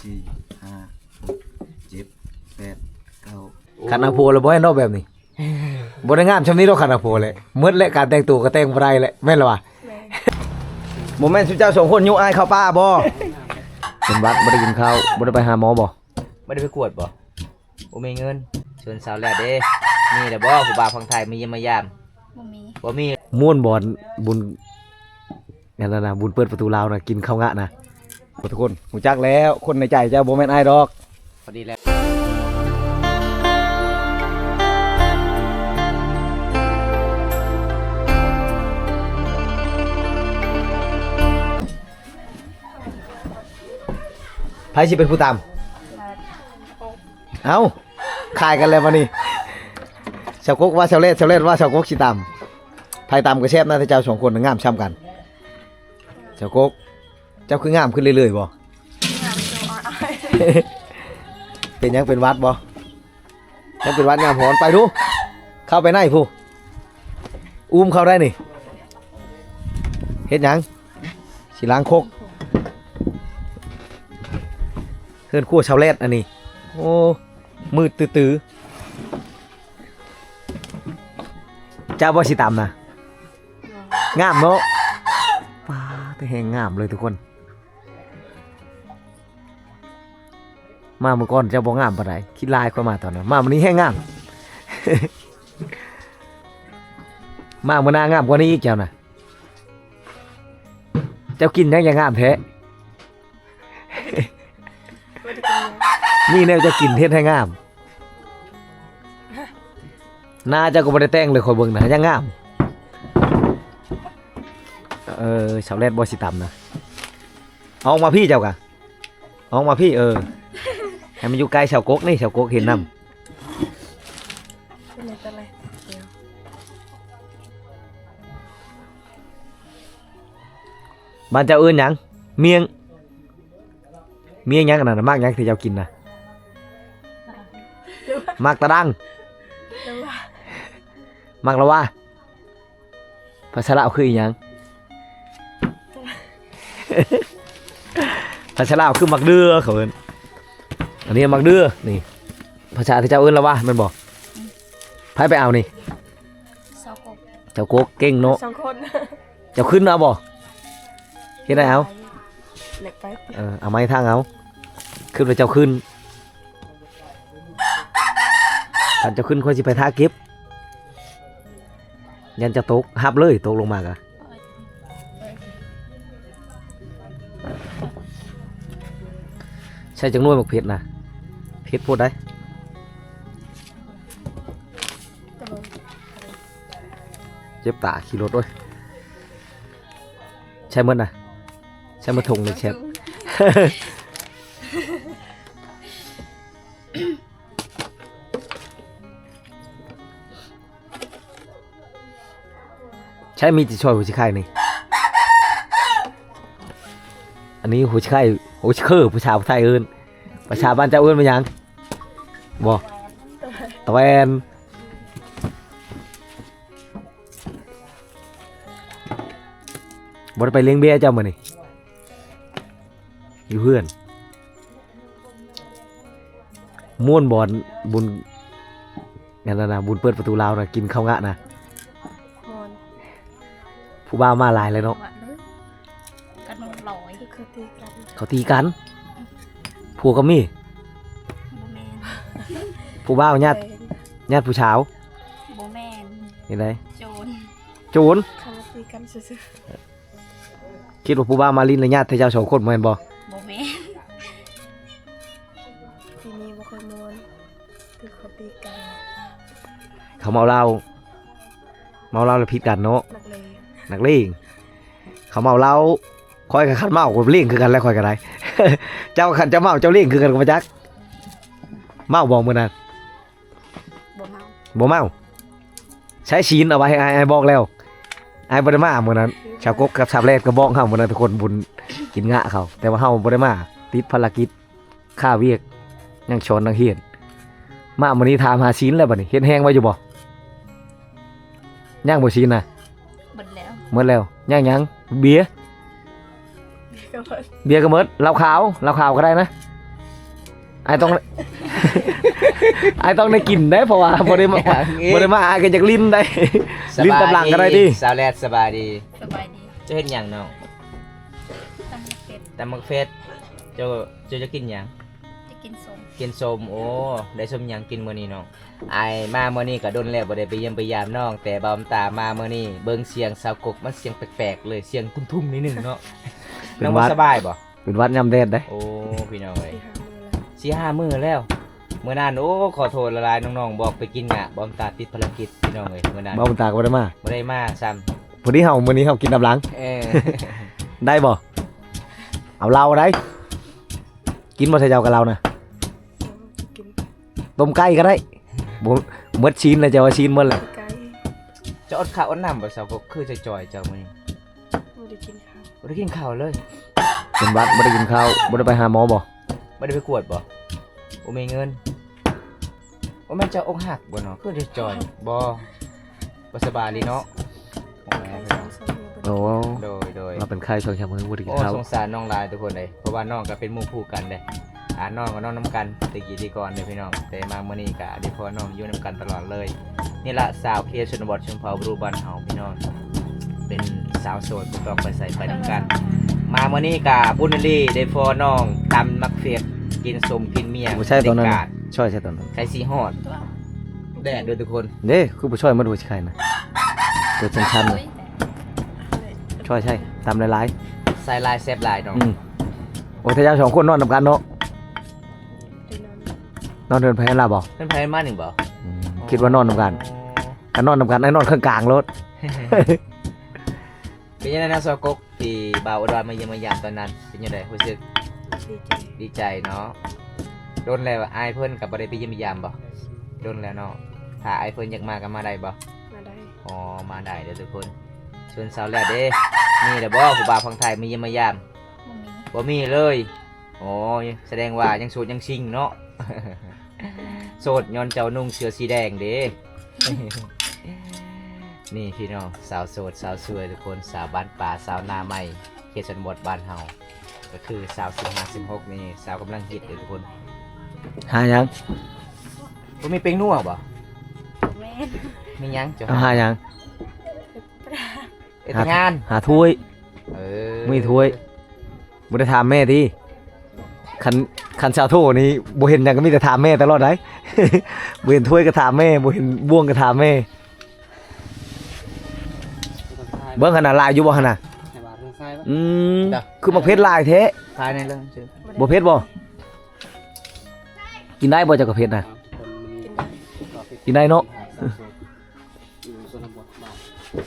สี่ห้าหกเจ็ดแปดเก้าคันอาโพแล้วบ่ให้นอกแบบนี้บ่ได้งามชำนี้ดอกคันอาโพเลยหมดและการแต่งตัวก็แต่งบ่ได้แหละแม่นล่ะวะบ่แม่นสุเจ้าสองคนยุงอายเข้าป้าบ่เป็นหวัดบ่ได้กินข้าวบ่ได้ไปหาหมอบ่ไม่ได้ไปกวดบ่บ่มีเงินชวนสาวแลดเด้นี่แหละบ่ผู้บ่าวฝั่งไทยมาเยี่ยมมายามบ่มีบ่มีม่วนบ่อนบุญนั่นน่ะนะบุญเปิดประตูลาวน่ะกินข้าวงะนะ ทุกคนหูจักแล้วคนในใจเจ้าบ่แม่นอ้ายดอกพอดีแล้วไผสิเป็นผู้ตาม เอ้าขายกันแล้ววันนี้ชาวกกว่าชาวเล่ชาวเล่ว่าชาวกกสิตามไผตามก็แซ่บนะแต่เจ้าสองคนน่ะงามช้ำกันชาวกก เจ้าคืองามขึ้นเรื่อยๆบ่ งามโซอายเป็นหยังเป็นวัดบ่ยังเป็นวัดงามพรไปดู เข้าไปในผู้อุ้มเข้าได้นี่เฮ็ดหยังสิล้างคกเฮือนครัวชาวเลดอันนี้ โอ้ มืดตื้อๆเจ้าบ่สิตามนะงามเนาะว้าแต่แหงงามเลยทุกคน มาเมื่อก่อนเจ้าบ่งามปานใดคิดลายค่อยมาตอนนั้นมาวันนี้แห้งงาม มามื่อหน้างามกว่านี้อีกเจ้าน่ะเจ้ากินยังยังงามแท้นี่แนวจะกินเฮ็ดให้งามหน้าเจ้าก็บ่ได้แต่งเลยคอยเบิ่งนะยังงามเออชาวแรดบ่สิตำนะเอาอกมาพี่เจ้ากะเอาออกมาพี่เออ ให้มันอยู่ใกล้ชาวกกนี่ชาวกกเห็นนำเป็นอะไรเป็นอะไรเดี๋ยวบ้านเจ้าเอิ้นหยังเมียง เมียงหยังอันนั้นน่ะมากหยังที่เจ้ากินนะมากตะดังเดี๋ยวว่ามักละว่าภาษาลาวคืออีหยังภาษาลาวคือมักเดือเขาเอิ้น อันนี้มักเดือนี่ภาษาที่เจ้าเอิ้นละว่าแมันบอกไผไปเอานี่ สาวกบเจ้าโกกเก่งเนาะสองคนเจ้าขึ้นเอาบ่เฮ็ดได้เอาเล็กไปเออเอาไม้ทางเอาขึ้นไปเจ้าขึ้นท่านเจ้าขึ้นคนสิไปท่าเก็บยันจะตกหับเลยตกลงมากะ ใช่จังนวยหมกเพชรนะเพชรพูดได้เจ็บตาขี่รถด้วยใช่เมื่อนะใช่มื่อทงเลยเชฟใช่มีจิช่วยหัวชิไข่นี่ อันนี้หัวชิไข่หั วชิเคอร์ผู้ชายผู้ไทยเอินประชาบ้านเจ้าเอินมายังบ่ตะแวนบ่ได้ไปเลี้ยงเบี้ยเจ้ามื้อนี่อยู่เพื่อนม่วนบอลบุญนั่นน่ะนะบุญเปิดประตูลาวนะกินข้าวงะนะมอนผู้บ่าวมาหลายเลยเนาะหวานเลยกันมันลอยคือคือตีกัน เขาตีกันผัวก็มีบ่แม่นผู้บ่าวญาติญาติผู้ชาวบ่แม่นเห็นไหมโจรโจรคำว่าตีกันซื่อคิดว่าผู้บ่าวมาลินและญาติเจ้าสองคนแม่นบ่ๆบ่แม่นทีนี้บ่ค่อยม่วนคือเขาตีกันเขาเมาเหล้าเมาเหล้าแล้วผิดกันเนาะนักเลงนักเลงเขาเมาเหล้า คอยกับขันเมากับเล่งคือกันแล้วคอยกันได้เจ้าขันเจ้าเมาเจ้าเล่งคือกันกับมาจักเมาบ่มื้อนั้นบ่เมาบ่เมาใช้ชีนเอาไว้ให้อ้ายอ้ายบอกแล้วอ้ายบ่ได้มามื้อนั้นชาวกกกับชาวแรกก็บอกเฮามื้อนั้นทุกคนบุญกินงะเขา แต่ว่าเฮาบ่ได้มาติดภารกิจค่าเวียกยังชอนนังเฮียนมามื้อนี้ถามหาชีนแล้วบัดนี้เฮ็ดแห้งไว้อยู่บ่ย่างบ่ชีนน่ะเบิดแล้วหมดแล้วย่างหยังเบียร์ ก็เบิดเบียร์ก็หมดเหล้าขาวเหล้าขาวก็ได้นะไอ้ต้อง ไอ้ต้องได้กินได้เพราะว่าบ่ได้มาอย่างงี้ บ่ได้มาอายก็จากลิ้นได้ ลิ้นตำลังก็ได้ดิ สาวแลดสบายดี สบายดีจะเห็นอย่างน้องตั้งเป็ดแต่มักเฟสเจ้าเจ้าจะกินหยังจะกินสมกินส้มโอ้ ได้ส้มหยังกินมื้อนี้น้องไอายมามื้อนี้ก็ดนแล้วบ่ได้ไปเยี่ยมไปยามน้อง แต่บอมตามามื้อนี้เบิ่งเสียงสาวกกมันเสียงแปลกๆเลยเสียงทุ่มๆนิดหนึงเนาะ เป็นน้องหวับ่ด สบายบ่เป็นวัดยำแดดได้โอ้พี่น้องเอ้ยที่หามือแล้วสี่ห้ามื้อแล้วมื้อนั้นโอ้ขอโทษละลายน้องๆบอกไปกินงะบอมตาติดภารกิจพี่น้องเอ้ยมื้อนั้นบ่าวบุญตาก็บ่ได้มาบ่ได้มาซ้ำพอดีเฮามื้อนี้เฮากินน้ำหลัง เออ ได้บ่เอาเราได้ กินบ่ใช่เจ้ากับเรานะกินต้มไก่ก็ได้บ่หมดชิ้นแล้วเจ้าว่าชิ้นหมดแล้วไก่จะอดข้าวอดน้ำบ่สาวกกคือจะจอยเจ้ามื้อนี้ ไม่ได้กินข้าว บ่ได้กินข้าวเลยเป็นหวัดบ่ได้กินข้าวบ่ได้ไปหาหมอบ่บ่ได้ไปกวดบ่บ่มีเงินบ่แม่นเจ้าอกหักบ่เนาะคือจะจอยบ่บ่สบายเลยเนาะโอ้แม่ไก่พี่สน้อองงสามมือโอ้โดยโดยเราเป็นไข้ช่วงเช้ามื้อบ่ได้กินโอ้ข้าวสงสารน้องหลายทุกคนเลยเพราะว่าน้องก็เป็นหมู่คู่กันเลยอ่าน้องกับน้องน้ำกันแตะกี้ที่ก่อนเลยพี่น้องแต่มาเมื่อนี้ก็ดีพอน้องอยู่น้ำกันตลอดเลย นี่ละสาวเคชนบทชนเผ่าบรูบันเฮาพี่น้อง เป็นสาวโสดบ่ต้องไปใส่ไปน้ำกัน มาเมื่อนี้กะบุญลีได้พอน้องตำมักเฟียดกินสมกินเมียงบ่ใช่ตอนนั้นได้น่ะกาดช่วยใช่ตอนนั้น ใครสีหอด แดดด้วยทุกคน เด้คือบ่ช่วยมาดูสิใครนะตัวชันๆเฮ้น่ะยแต่ช่วยใช่ตามหลายใส่ลายแซบลายน้องๆอืมโอ้ยถ้าเจ้าสองคนนอนนำกันเนาะได้นอนนอนเดินไปให้ลาบ่เพิ่นไผมาหนึ่งบ่อืมคิดว่านอนนำกันกันนอนนำกันไอ้นอนข้างกลางรถ เป็นยังไงนะซอกกที่บ่าวอุดรมาเยี่ยมมายามตอนนั้น เป็นยังไงรู้สึกดีใจดีใจเนาะโดนแล้วอายเพิ่นกับบ่ได้ไปเยี่ยมยามบ่โดนแล้วเนาะถ้าอายเพิ่นอยากมาก็มาได้บ่มาได้อ๋อมาได้เด้อทุกคนชวนสาวแล้วเด้นี่เด้อบ่ผู้บ่าวพังไทยมาเยี่ยมมายามบ่มีบ่มีเลยโอ้ยแสดงว่ายังโสดยังซิงเนาะโสดย้อนเจ้านุ่งเสื้อสีแดงเด้ นี่พี่น้องสาวโสดสาวสวยทุกคนสาวบ้านป่าสาวนาใหม่เขตชนบทบ้านเฮาก็คือสาว15 16นี่สาวกำลังฮิตเด้อทุกคนหายังบ่มีเป็งนัวบ่แม่นมีหยังเจ้าเอาหายังเอ็ดงานหาถ้วย เออมีถ้วยบ่ได้ถามแม่ที่คันคันชาวโทนี่บ่เห็นหยังก็มีแต่ถามแม่ตลอดได้ บ่เห็นถ้วยก็ถามแม่บ่เห็นบ่วงก็ถามแม่ เบิ่งขนาดลายอยู่บ่หั่นน่ะอืมคือมาเพชรลายแท้ภายในเรื่องชื่อบ่เพชรบ่กินได้บ่เจ้าก็เพชรน่ะกินได้กินได้เนาะอยู่ชนบทบ้าน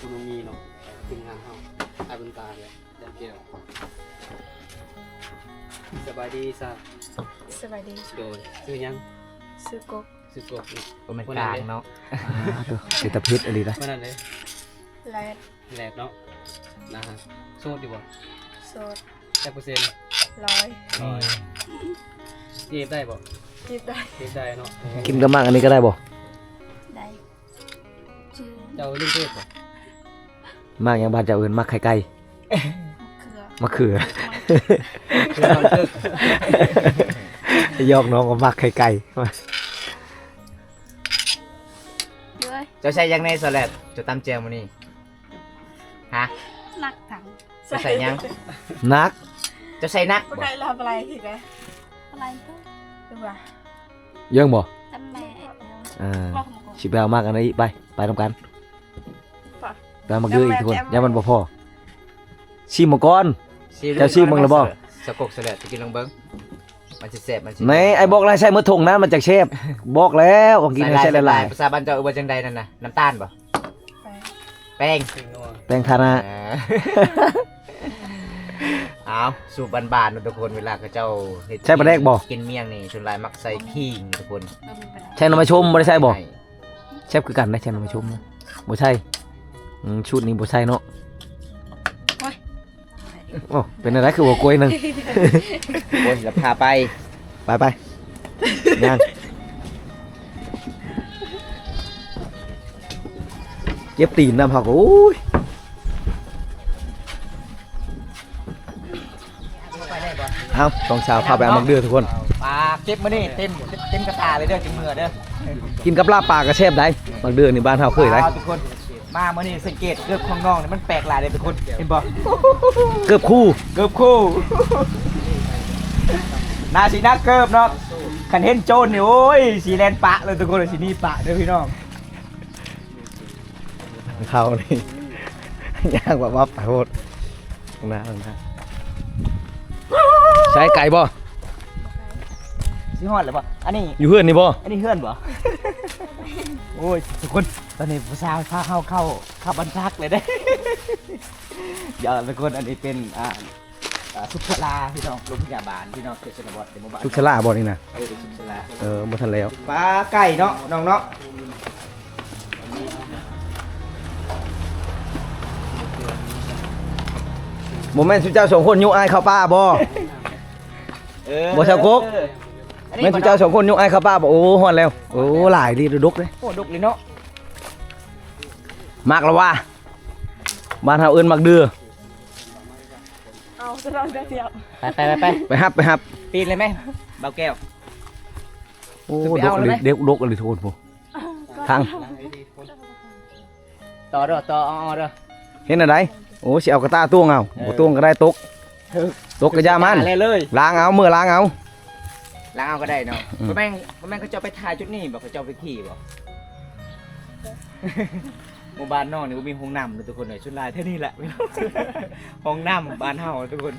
คุณมีเนาะทีมงานเฮาอายบุญตาเลยจันเกียวสบายดีซะสบายดีโดยซื้อยังซื้อกบซื้อกบนี่ก็ไม่กลางเนาะเป็นตะเพชรอะไรนะเมื่อนั้นเลยแลด แหลกเนาะนะฮะโซดดีบ่โสดแค่เปอร์เซ็นต์ร้อยร้อยเก็บได้บ่จีบได้เก็บได้เนาะกินกระมังอันนี้ก็ได้บ่ได้ชื่อเจ้าลืมเพศบ่มากยังบ้านเจ้าอื่นมักไข่ไก่เครือมะเขือคือตอนตึกยอกน้องก็มักไข่ไก่ด้วยเจ้าใช้ยังในสลัดเจะตำแจงมื้อนี้ ฮะนักถังเจะใส่ยังนักเจะใส่นักบ่บ่ได้รับอะไรอีกแล้วอะไรก็ดูว่าเยังบ่จำแม่อ่าบอกผมก่อนสิไปเอามากอันนี้ไป ไปทำกันไปไปเอามาเกลืออีกทุกคนแจมแจมอย่ามันบ่พอชิมมาก่อนเจ้าชื่อมึงเหรอบ่สะกกสลัดจะกินลองเบิ่งมันสิแซ่บมันสิไหนไอ้บอกแล้วใช้มือถงนะมันจากเชฟบอกแล้วว่ากินให้ใช้หลายภาษาบ้านเจ้าเอ่ยว่าจังใดนั่นน่ะน้ำตาลบ่ไปแป้งถึงนัวๆแป้งทานะเออเอาสูบบานๆเนอะทุกคนเวลาเขาเจ้าเฮ็ดใช่ปลาแดกบ่ กินเมี่ยงนี่ชนหลายมักใส่ขิงทุกคนเริ่มมีปัญหาใช่น้ำมาชมบ่ได้ใช่บ่ใช่เชฟคือกันได้ใช่น้ำมาชมนะบ่ใช่อืมชุดนี้บ่ใช่เนาะโอ้เป็นอะไรคือหัวกล้วยหนึงโอ้ยแล้วพาไปไปไปย่าง เจ็บตีนน้ำผักโอ้ยเอาสองสาวพาไปเอามักเดือทุกคนเปลาเก็บมานี่เต็มเต็มกระตาเลยเด้อถึงมือเด้อกินกับลาบปลากระแซบได้บางเดือนนี่บ้านเฮาเคยได้ อาทุกคนมาเมื่อนี้สังเกตเกือบของน้องเนี่ยมันแปลกหลายเลยทุกคนเห็นบ่เกือบคู่ เกือบคู่ นาสีนักเกือบเนาะคันเห็นโจรนี่โอ้ยสีแลนปะเลยทุกคนเลยสีนี่ปะเด้อพี่น้อง เขานี่ย่างแบบว่าไปโหดข้างหน้าข้างหน้าใช้ไก่บ่สีฮอดหรือเปล่าอันนี้ อยู่เพื่อนนี่บ่อันนี้เฮือนบ่ โอ้ยทุกคน ตอนนี้ผู้สาวพาเข้าเข้าเข้าบรรทักเลยได้ เดี๋ยวทุกคนอันนี้เป็นอ่าอ่าสุขลาพี่น้องโรงพยาบาลพี่น้องเขตชนบทในหมู่บ้านทุกชลาบ่นี่นะเออเป็นสุขลาเออบ่ทันแล้วปลาไก่เนาะน้องเนาะ โมเมนต์สุเจ้าสองคนยุอายเข้าป้าบ่ เออบ่ชาวกกเอออันนี้แม่นสุเจ้าสองคนยุอายเข้าป้าบ่โอ้ฮอดแล้ว โอ้หลายดีดุกเลยโอ้ดุกเลยเนาะมากแล้วว่าบ้านเฮาเอิ้นมักเดือเอาจะลองได้เดียวไปไปไปไปไปฮับไปฮับปีนเลยไหมเบาแก้ว โอ้จะไปดกเอาเลเลยยไหมเด็กดกเลยโทษผู้ทางต่อเด้อต่อเอาเอาเด้อเห็นอะไร โอ้สิเอากระตาตวงเอาเออบ่ตวงก็ได้ตกตกกระยามันเลยเลยล้างเอามือล้างเอาล้างเอาก็ได้เนาะอืมพ่อแม่งพ่อแม่งเขาจะเอาไปถ่ายจุดนี้บอกเขาจะเอาไปขี่บอกหมู่บ้านนอกนี่ก็มีห้องน้ำเลยทุกคนเลยชุดลายเท่านี้แหละห้องน้ำบ้านเฮาทุกคน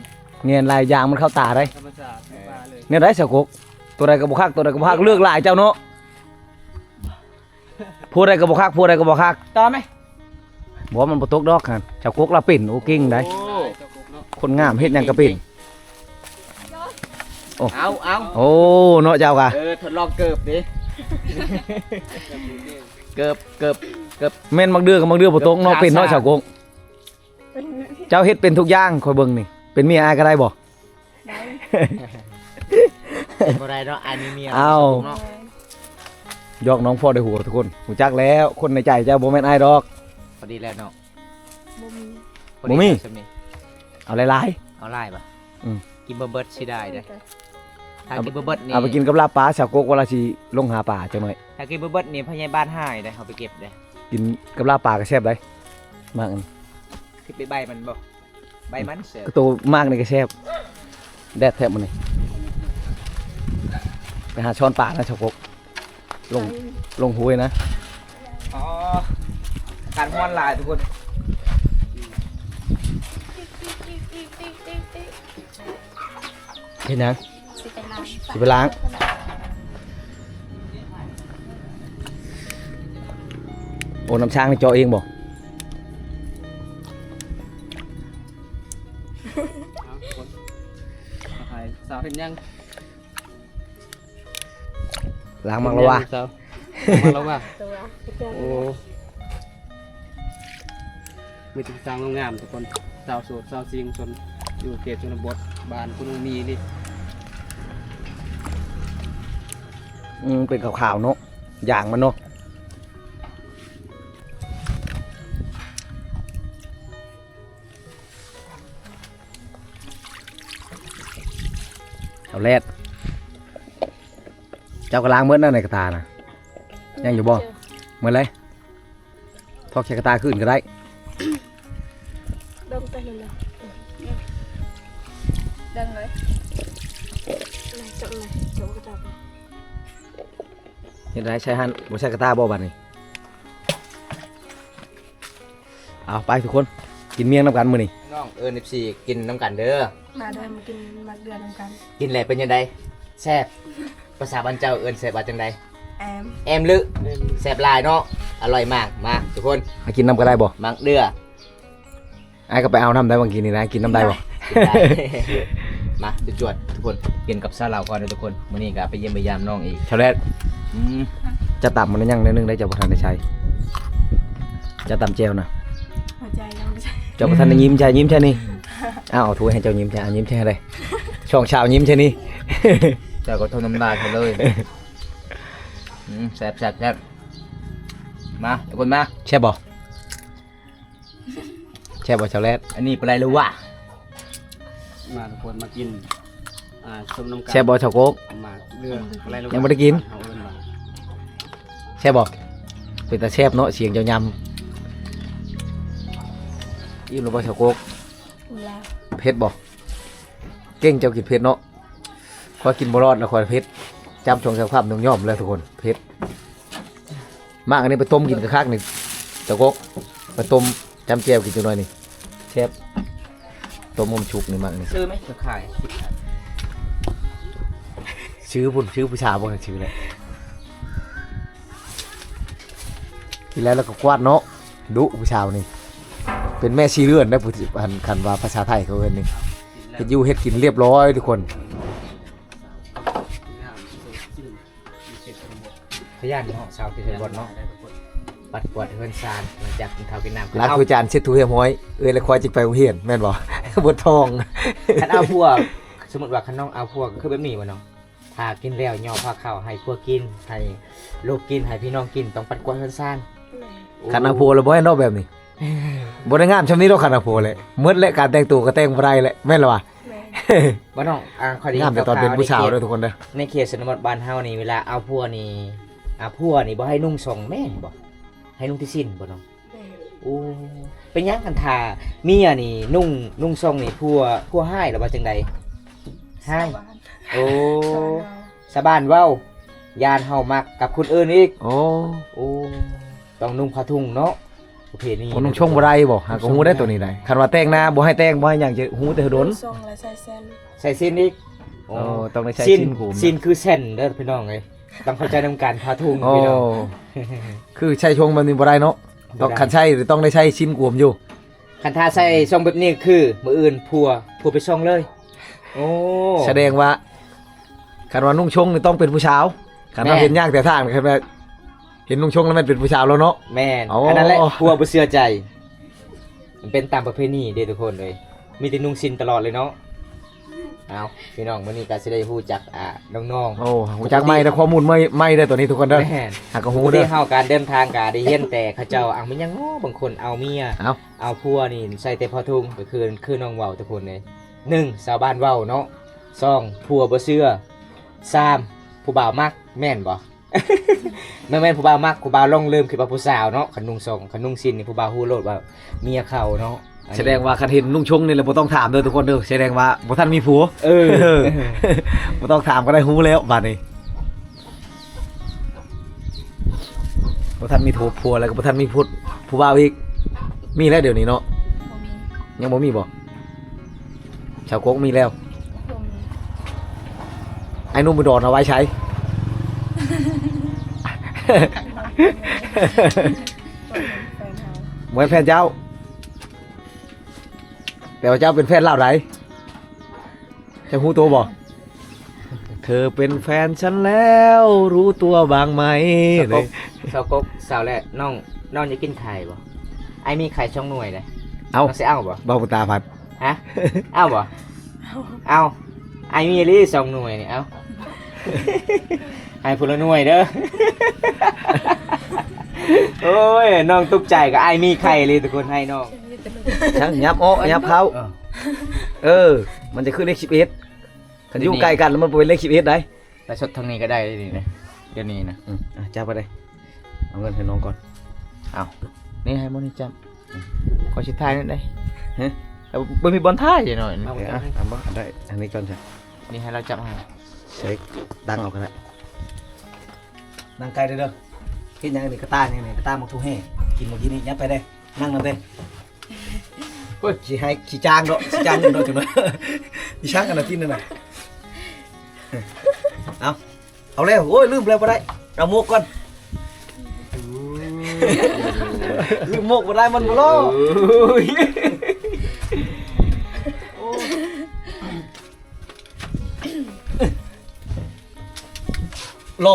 เงียนลายยางมันเข้าตาได้ธรรมชาติปลาเลยเนี่ยได้เสากกตัวใดก็บ่คักตัวใดก็บ่คักเลือกหลายเจ้าเนาะผู้ใดก็บ่คักผู้ใดก็บ่คักต่อไหม บ่มันบ่ตกดอกคั่นเจ้ากกละปิ่นโอ้เก่งได้โอ้เจ้ากบเนาะคนงามเฮ็ดหยังก็ปิ่นเอาเอาโอ้เนาะเจ้ากะเออทดลองเกิบดิเกิบเกิบเกิบแม่นบางเดือกับบางเดือบ่ตกเนาะเป็นเนาะเจ้ากกเป็นเจ้าเฮ็ดเป็นทุกอย่างคอยเบิ่งนี่ เป็นเมียอายก็ได้บ่ได้บ่ได้เนาะอันนี้เมียเอาเนาะยอกน้องพ่อได้หัวทุกคนหูจักแล้ว คนในใจเจ้าบ่แม่นอายดอกพ อดีแล้วเนาะบ่มีพอดีบ่มี แล้วสำนี้เอาหลาย เอาไล่ปะอืม กินเบอร์เบิร์ดสิได้เด้อถ้ากินเบอร์เบิร์ดๆนี่เอาไปกินกับลาบปลาเจ้ากกเวลาสิลงหาปลาจังหน่อยถ้ากินเบอร์เบิร์ดนี่พญายบ้านหายได้เอาไปเก็บเด้อกินกับลาบปลาก็แซ่บได้มากอันคือไปใบมันบ่ใบมันเสียก็โตมากนี่ก็แซ่บแดดแทบมันนี่ไปหาช้อนปลานะเจ้ากกลงลงห้วยนะอ๋อ การม้วนลายทุกคนเฮ็ดหยังสิไปล้างสิไปล้างโอ้น้ำช้างนี่เจาะเองบ่เอาคนเอาหายสาวเห็นยังล้างมังแล้ววะสาวมาแล้วว่ะตัวเพื่อนโอ้ มีแติสาวงามๆทุกคนสาวโสดสาวซิงชนอยู่เขตชนบทบ้านคุณมีนี่อืมเป็นขาวๆเนาะอย่างมันเนาะเอาแรดเจ้ากระล้างเมื่อนั่นในกระตานะยังอยู่บ่เมื่อไรทอกแค่กระตาขึ้นก็ได้ด ใช้หันบ่ใช้กระตาบ่บัดนี้เอาไปทุกคนกินเมียงน้ำกันมื้อนี้น้องเอิญ14กินน้ำกันเด้อมาเดินมากินมักเดือนนำกันกินแล้วเป็นยังไงแซ่บภาษาบ้านเจ้าเอิญแซ่บว่าจังใดแอมแอมลึแซ่บหลายเนาะอร่อยมากมาทุกคนให้กินน้ำก็ได้บ่มักเดือไอ้ก็ไปเอาน้ำได้บางกินนี่นะกินน้ำได้บ่กินได้ มาจะจวดทุกคนกินกับซาลาวก่อนเด้อทุกคนมื้อนี้ก็ไปเยี่ยมไปยามน้องอีกชาวแรดอืม จะต่ำมันยังนิดนึงได้เจ้าประธานได้ใช้จะต่ำเจลนะหัวใจยังไม่ใช่เจ้าประธานได้ยิ้มใช่ยิ้มใช่นี่อ้าวเอาถ้วยให้เจ้ายิ้มใช่เอายิ้มใช่เลยช่องชาวยิ้มใช่นี่เจ้าก็ทนน้ำลายไปเลยอืมแซ่บแซ่บแซ่บมาทุกคนมาแช่บบ่แช่บบ่ชาวแรดอันนี้เป็นไรรู้วะมาทุกคนมากินอ่าชมน้ำกันแช่บบ่ชาวโกกมาเรืออะไรลูยังบ่ได้กิน เอาเอิ้นว่าแซ่บบ่เป็นตาแซ่บเนาะเสียงเจ้ายำอิ่มหรือบ่ชาวโกกแล้วเผ็ดบ่เก่งเจ้ากินเผ็ดเนาะขอยกินบ่รอดแล้วขอยเผ็ดจำช่วงสภาพต้องยอมเลยทุกคนเผ็ดมากอันนี้ไปต้มกินกระคักนี่เจ้ากกไปต้มจำแจ่วกินจังหน่อยนี่แซ่บต้มอมชุกนี่มากนี่ซื้อไหมจะขายชื่อพุ่นชื่อผู้ชายบ่ชื่อเลย กินแล้วแล้วก็กวาดเนาะดุผู้ชายนี่ เป็นแม่ชีเรือนได้ผู้ที่อันคันว่าภาษาไทยเขาเอิ้นนี่เฮ็ดอยู่เฮ็ดกินเรียบร้อยทุกคนขยันเนาะชาวที่เชนบดเนาะปัดกวาดเฮือนซานหลังจากกินข้าวกินน้ำล้างถ้วยจานเช็ดถูเฮียมห้อยเอ้ยแล้วควายจิกไปโรงเรียนแม่นบ่บนทองคันเอาพวกสมมติว่าคันน้องเอาพวกคือแบบนี้บ่เนาะถ้ากินแล้วย่อผ้าข้าวให้พวกกินให้ลูกกินให้พี่น้องกินต้องปัดกวาดเฮือนซาน แม่คันอาโพแล้วบ่ให้นอกแบบนี้บ่ได้งามชำนี้ดอกคันอาโพเลยหมดและการแต่งตัวก็แต่งบ่ได้แหละแม่นล่ะวะแม่บ่น้องอ่าขอดีงามแต่ตอนเป็นผู้สาวเด้อทุกคนเด้อในเขตชนบทบ้านเฮานี่เวลาเอาพวกนี่เอาพวกนี่บ่ให้นุ่งทรงแม่นบ่ให้นุ่งที่สิ้นบ่น้องแม่โอ้เป็นหยังกันทาเมียนี่ นุ่งนุ่งทรงนี่พัวพัวให้หรือว่าจังใดให้บ้านโอ้ชาวนาสะบ้านเว้ายานเฮามักกับคนอื่นอีกโอ้โอ้ ต้องนุ่งผ้าทุ่งเนาะประเพณีคนนุ่งชงบ่ได้บ่หากก็ฮู้ได้ตัวนี้ได้คันว่าแต่งหน้าบ่ให้แต่งบ่ให้หยังจะฮู้แต่โดนทรงและใส่เส้นใส่สิ้นอีกโอ้ต้องได้ใช้สิ้นชิ้นผูมสิ้นคือเส้นเด้อพี่น้องเอ้ยต้องเข้าใจนำการผ้าทุ่งโอ้พี่น้องคือใช้ชงแบบนี้บ่ได้เนาะต้องคันใช้หรือต้องได้ใช้ชิ้นกวมอยู่คันทาใส่ทรงแบบนี้คือมืออื่นพัวพัวไปทรงเลยโอ้แสดงว่าคันว่านุ่งชงนี่ต้องเป็นผู้สาวคันว่าแม่เห็นยากแต่ทางคันว่า เห็นนุ่งชงแล้วมันเป็นผู้สาวแล้วเนาะ แม่นอ๋ออั อันนั้นแหละพัวบ่เชื่อใจ มันเป็นตามประเพณีเด้อทุกคนเลย มีแต่นุ่งสินตลอดเลยเนาะเอาพี่น้องมื้อนี้ก็สิได้ฮู้จักอ่าน้องโอ้หูจักไม่แต่ข้อมูลไม่ไม่ได้ตัวนี้ทุกคนๆเด้อแม่น หากก็หูผู้เด้ที่อเฮาการเดินทางก็ได้เห็นแต่เขาเจ้าเอามันยังง้อบางคนเอาเมียเอา เอาพัวนี่ใส่แต่พอทุ่งก็คือคือน้องเว้าทุกคนเลยหนึ่งชาวบ้านเว้าเนาะสองพัวบ่เชื่อสามผู้บ่าวมักแม่นบ่ แม่นแม่นผู้บ่าวมักผู้บ่าวลงลืมคือว่าผู้สาวเนาะขนุ่งทรงขนุ่งสินนี่ผู้บ่าวฮู้โลดว่าเมียเขาเนาะอันนี้แสดงว่าคันเห็นนุ่งชงนี่แหละบ่ต้องถามเด้อทุกคนเด้อแสดงว่าบ่ทันมีผัวเออเออบ่ต้องถามก็ได้ฮู้แล้วบัดนี้บ่ทันมีผัวผัวแล้วก็บ่ทันมีผู้ผู้บ่าวอีกมีแล้วเดี๋ยวนี้เนาะบ่มียังบ่มีบ่ชาวโกกมีแล้วบ่มีไอ้นุ่มอุดรเอาไว้ใช้บ่ เป็นแฟนเฮาเหมือนแฟนเจ้า แต่ว่าเจ้าเป็นแฟนเล่าไหนจะรู้ตัวบ่เธอเป็นแฟนฉันแล้วรู้ตัวบ้างไหมสาวกบสาวกบสาวแรกน้องน้องจะกินไข่บ่ไอ้มีไข่ช่องหน่วยเลยเอาน้องสิเอาบ่เบาตาพัดฮะเอาบ่เอาไอ้มีลี่สองหน่วยนี่เอา ให้พลหน่วยเด้อ โอ้ยน้องตุกใจกับไอ้มีไข่เลยทุกคนให้น้องชีวิตแต่ลูกช่างยับอ้อยับเขาเออ มันจะขึ้นเลขสิบเอ็ดขันอยุ่งใกล้กันแล้วมันเป็นเลขสิบเอ็ดได้แต่ชดทางนี้ก็ได้ดีนะเดี๋ยวนี้นะอืมอะจับไปเลยเอาเงินให้น้องก่อน นี่ให้โมนี่จับขอชิดท้ายนั่นได้ฮะ แต่บ่มีบอลท้ายหน่อยเอานี่อะเอาบ่ได้อันนี้ก่อนจ้ะนี่ให้เราจับให้ ใช้ดังออกกันละนั่งไกลเด้อเด้อกินยังนี่กระต้านี่นี่กระต้าหมกทุแห่กินหมดที่นี่ยับไปได้ นั่งนั่นเด้เฮ้ยขี้ให้ขี้จางเนาะขี้จางเนาะจังเลยขี้ช้างกันนะกินนั่นน่ะเอาเอาแล้วโอ้ยลืมแล้วบ่ได้เอาหมวกก่อนลืมหมวกบ่ได้มันบ่รอรอ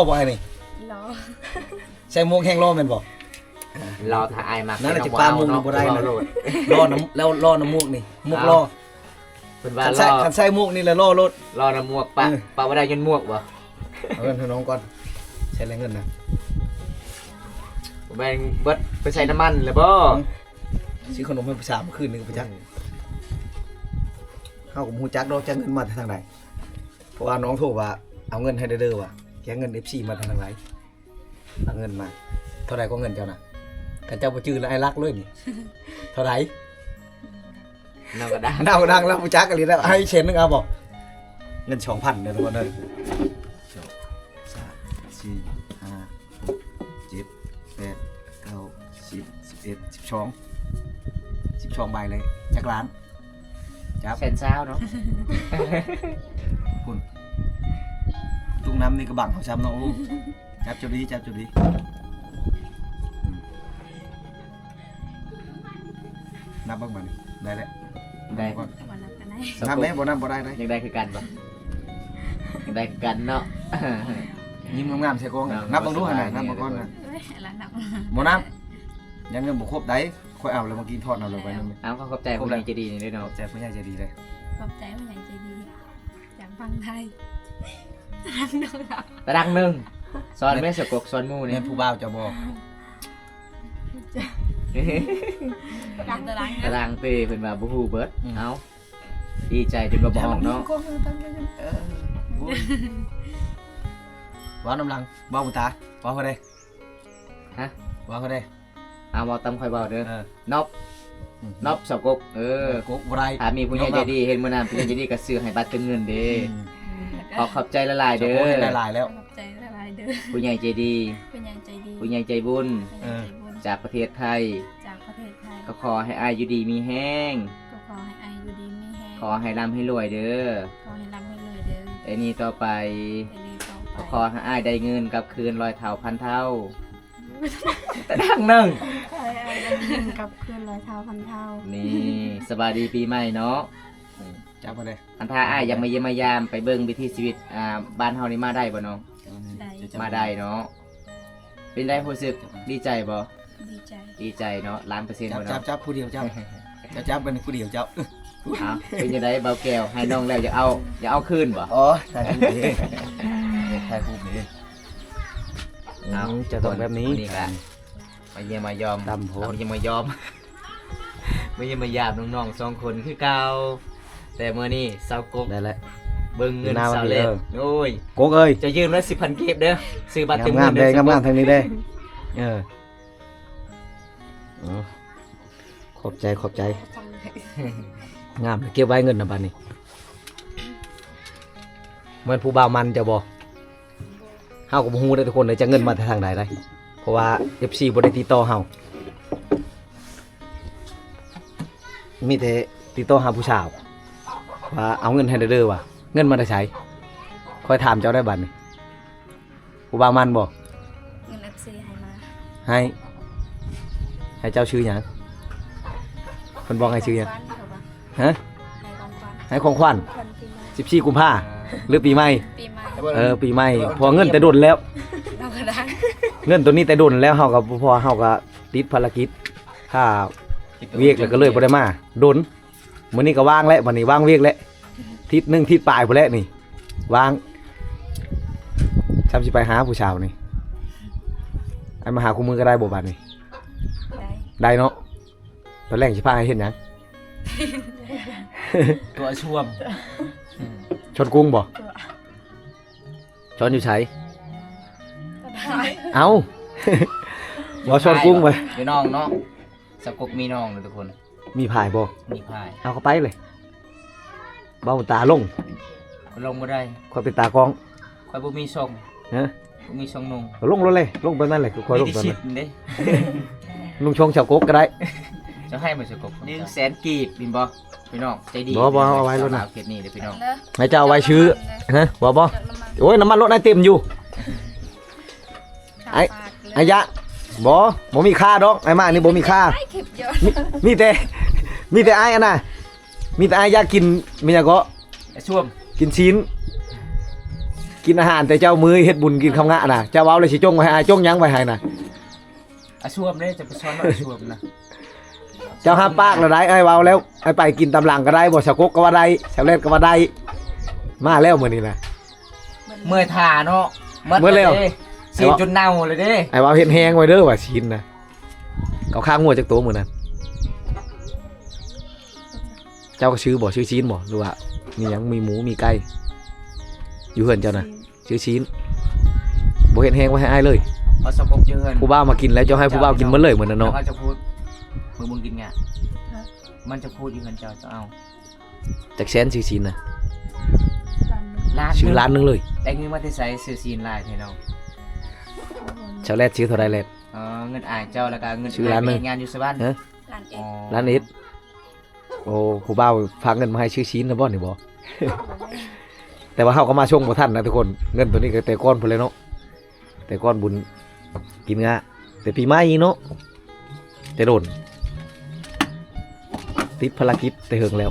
บ่ไอ้นี่รอใส่หมวกแห้งรอแม่นบ่รอถ้าไอ้มากนั่นน่ะจะปลาหมูบ่ได้นะโลดรอน้ำแล้วรอน้ำมูกนี่มูกรอเป็นว่าคันรใส่อคันใส่มูกนี่แหละรอรถรอน้ำหมวกปะเออปะว่าได้ยนหมวกบ่เอาเงินให้น้องก่อนใช้แรงเงินนะแบ่งเบิดไปใส่น้ำมันเลยบ่ซื้อขนมให้ผู้สาวเมื่อคืนนึงไปจักเฮากับฮู้จักดอกจักเงินมาจากทางใดเพราะว่าน้องโทรว่าเอาเงินให้เด้อๆว่ะ แกเงิน FC มาทางไหนเอาเงินมา เท่าไหร่ก็เงินเจ้าน่ะกันเจ้าบ่จื้อแล้วไอ้รักเลยนี่ เท่าไหร่น้องก็ได้เดาดังแล้วผู้จักกันเลยแล้วให้เชนนึงเอาบอกเงิน2,000เด้อทุกคนเด้อสองสามสี่ห้าหกเจ็ดแปดเก้าสิบสิบเอ็ด12 12ใบเลยจักล้านจับ แสนเช้าเนาะตุ้ง น้ำนี่กระบังเขาช้ำเนาะลูกจับจุดนี้จับจุดนี้อืมนับเบ้างมันได้แล้วได้ก่อนวันนั้นกันไหนนับไหมบ่นับบ่ได้ได้ยังได้คือกันปะยังได้คือกันเนาะยิ้มงามๆใส่กล้องอะนันับบเบ้างดูบ่หั่นได้น่ะนับบ่ก่อนน่ะเอ้ยแล้วนับบ่นับยังเงินบ่ครบได้ค่อยเอาแล้วเมื่อกี้ทอดเอาเลยไปนึงเอาเขาขอบใจคนนี้จะดีนี่ด้วยเนาะใจผู้ใหญ่ใจดีเลยขอบใจผู้ใหญ่ใจดีอยากฟังไทยรักน้องครับ ตารางหนึ่งสอนแม่สกกสอนหมูเนี่เนี่ยยผู้บ่าวจะบอกรักตารางตารางเปเพิ่นว่าบ่ฮู้เบิดเอาดีใจจนบ่บอกเนาะว้าวน้ำลังว้าวบุตาว้าวเขาได้ฮะว้าวเขาได้เอาบ่ตำค่อยเว้าเด้อเออนอบนอบสกกเอเอออกุ๊กบ่ได้ถ้ามีผู้ใหญ่ใจดีเห็นมื้อนั้นผู้ใหญ่ใจดีก็ซื้อให้บัตรเติมเงินเด้ อืม ขอขอบใจละลายเด้เด้ออได้หลายแล้ว ขอบใจหลายๆเด้อผู้ใหญ่ใจดีผู้ใหญ่ใจดีผู้ใหญ่ใจบุญผู้ใหญ่ใจบุญ จากประเทศไทย จากประเทศไทย ก็ขอให้อายอยู่ดีมีแห้ง ก็ขอให้อายุดีมีแฮงขอให้ร่ำให้รวยเด้อ ขอให้ร่ำให้รวยเด้อไอ้นี่ต่อไปไอ้นี่ต่อไปก็ขอให้อายได้เงินกลับคืนร้อยเท่าพันเท่าแต่ดังหนึ่งขอให้อายได้เงินกลับคืนร้อยเท่าพันเท่า นี่สบายดีปีใหม่เนาะ จับมาได้อันถ้าอายยังมาเยี่ยมมายามไปเบิ่งวิถีชีวิตอ่าบ้านเฮานี่มาได้บ่เนาะได้มาได้เนาะเป็นได้รู้สึกดีใจบ่ดีใจดีใจเนาะล้านเปอร์เซ็นต์จับบ่จับเนาะจับผู้เดียวจับจะจับเป็นผู้เดียวจับเอาเป็นจังไดเบาแก้วให้น้องแล้วอย่าเอาอย่าเอาคืนบ่ อ๋อถ่ายรูปนี้ถ่ายรูปนี้เอาจะต้องแบบนี้ นี่ละมาเยี่ยมมายอมตามโพสต์มาเยี่ยมมายอม มาเยี่ยมมายามน้องๆสองคนคือเก่า แต่เมื่อนี้สาวกบได้แล้ว เบิ่งเงินหน้าวันสาวนี้เล็กเด้อ โอ้ย โกกเอ้ยจะยืมแล้วสิบพันเก็บเด้อซื้อบัตรเต็มงามเงิๆนเด้เด้อ งามๆทางนี้เด้เออเอาขอบใจขอบใจฟังเลยงามเก็บไว้เงินนะบัดนี้เหมือนผู้บ่าวมันจะบอกเฮาก็บ่ฮู้ได้อทุกคนเลยจะเงินมาทางใดได้เพราะว่า FC บ่ได้ติดต่อเฮามีแต่ติดต่อหาผู้สาว ว่าเอาเงินให้เด้อๆว่ะเงินมาได้ใช้ค่อยถามเจ้าได้บัดนี้ผู้บ่าวมันบ่เงิน FC ให้มาให้ ให้เจ้าชื่อหยังเพิ่นบอกให้ชื่อหยังขวัญเขาว่าฮะให้ของขวัญให้ของขวัญขวัญปีใหม่14กุมภาหรือปีใหม่ปีใหม่เออปีใหม่พอเงินแต่ดนแล้ว เราก็ได้เงินตัวนี้แต่ดนแล้วเฮากับพอเฮาก็ติดภารกิจถ้าเวียกแล้วก็เลยบ่ได้มาดน มื้อนี้ก็ว่างแล้ววันนี้ว่างเวียกแล้วทิศหนึงทิศปลายพุ่นแล้วนี่ว่างจำสิไปหาผู้ชาวนี่ไอ้มาหาคู่มือก็ได้บ่บัดนี้ได้ได้เนาะตอนแรกสิพาให้เฮ็ดหยัง ตัวช่วมชนกุ้งบ่ชนอยู่ไสก็ได้เอ้า บ่ชนกุ้งไปอยู่น้องเนาะสาวกบมีน้องเลยทุกคน มีพายบ่มีพายเอาเข้าไปเลย เบ้าตาลงลงบ่ได้ค่อยเป็นตากล้องค่อยบ่มีส่งฮะบ่มีส่งนงลงรถเลย ลงไปนั่นเลยค่อยลงมีไปแต่ชินั่ดนเด้ลุงชงชาวกกก็ได้ จะให้มาสกบหนึ่งแสนกีบบินบอพี่น้องใจดีบ่บ่เอาไว้รถน่ะสาวเขตนี้เด้อพี่น้องเด้อให้เจ้าไว้ชื่อฮะบ่บ่จดน้ำมันโอ้ยน้ำมันรถนายเต็มอยู่ ไอ้ฝากเลยอายะ บ่บ่มีค่าดอกไอ้มานี่บ่มีค่า ไอ้คลิปเยอะมีมีแต่ มีแต่ไอ้ายอันน่ะ มีแต่ไอ้ายอยากกินมีหยังก็ไอ้ช่วมกินชิ้น กินอาหารแต่เจ้ามือเฮ็ดบุญกินข้าวงะน่ะเจ้าเว้าเลยสิจงไว้ให้อายจงหยังไว้ให้น่ะ ไอ้ช่วมเด้จะไปซ้อนว่าไอ้ช่วมนะเจ้าห้ามปากแล้วได้ไอ้ายเว้าแล้วไอ้ไปกินตำหลังก็ได้บ่ชาวกกก็ว่าได้ชาวเล็ดก็ว่าได้ มาแล้วมื้อนี้น่ะ เมื่อยถ่าเนาะเมื่อยแล้ว ด้ สีจนเน่าเลยเด้ไอ้ว่าเห็นแห้งไว้เด้อว่าชิ้นนะเขาข้างหัวจากตัวมือนั้นเจ้าก็ชื่อบ่ชื่อชิ้นบ่หรือว่ามีหยังมีหมูมีไก่อยู่เฮือนเจ้านะชื่อชิ้นบ่เห็นแฮงไว้ให้อ้ายเลยเอาสกบเจอเฮือนผู้บ่าวมากินแล้วเจ้าให้ผู้บ่าวกินหมดเลยเหมือนนั้นเนาะแล้วเขาจะพูดมึงมึงกินไงมันจะพูดอยู่เฮือนเจ้าจะเอาจากแสนชื่อชิ้นนะร้านล้านชื่อร้านหนึงเลย ได้เงินมาที่ใส่ซื้อซีนลายให้น้อง ชาวแรกชื่อเท่าไรแรกเออเงินอายเจ้าแล้วก็เงินชื่อร้านหนึ่งงานอยู่สบ้านฮะร้านเออ๋อ กร้านเอ็ดโอ้ผู้บ่าวฝากเงินมาให้ชื่อชิ้นนะบ่นี่บ่แต่ว่าเฮาก็มาช่วงบ่ทันนะทุกคนเงินตัวนี้ก็แต่ก้อนพุ่นเลยเนาะแต่ก้อนบุญกินงะแต่ปีใหม่เนาะแต่โดนติดภารกิจแต่เฮิงแล้ว